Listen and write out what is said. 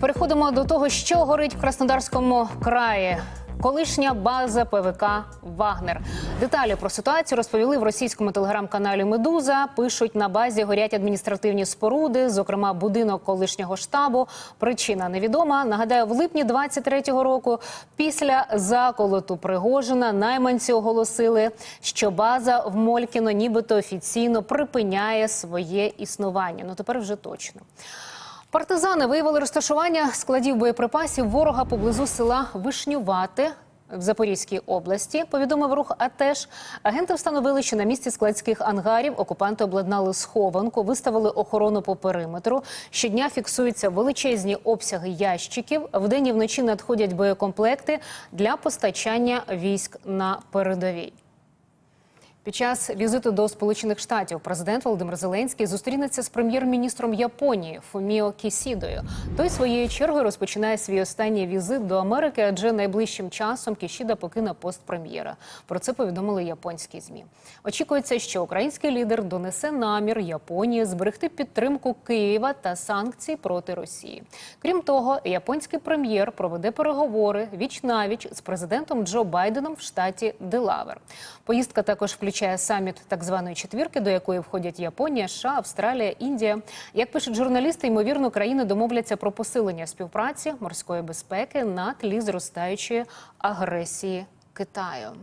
переходимо до того, що горить в Краснодарському краї. Колишня база ПВК Вагнер. Деталі про ситуацію розповіли в російському телеграм-каналі Медуза. Пишуть на базі горять адміністративні споруди, зокрема будинок колишнього штабу. Причина невідома. Нагадаю, в липні 23-го року, після заколоту Пригожина, найманці оголосили, що база в Молькіно нібито офіційно припиняє своє існування. Ну тепер вже точно. Партизани виявили розташування складів боєприпасів ворога поблизу села Вишнювати. В Запорізькій області повідомив рух АТЕШ. Агенти встановили, що на місці складських ангарів окупанти обладнали схованку, виставили охорону по периметру. Щодня фіксуються величезні обсяги ящиків. Вдень і вночі надходять боєкомплекти для постачання військ на передовій. Під час візиту до Сполучених Штатів президент Володимир Зеленський зустрінеться з прем'єр-міністром Японії Фуміо Кісідою. Той своєю чергою розпочинає свій останній візит до Америки, адже найближчим часом Кішіда покине пост прем'єра. Про це повідомили японські змі. Очікується, що український лідер донесе намір Японії зберегти підтримку Києва та санкцій проти Росії. Крім того, японський прем'єр проведе переговори віч навіч з президентом Джо Байденом в штаті Делавер. Поїздка також включає саміт так званої четвірки, до якої входять Японія, США, Австралія, Індія. Як пишуть журналісти, ймовірно, країни домовляться про посилення співпраці морської безпеки на тлі зростаючої агресії Китаю.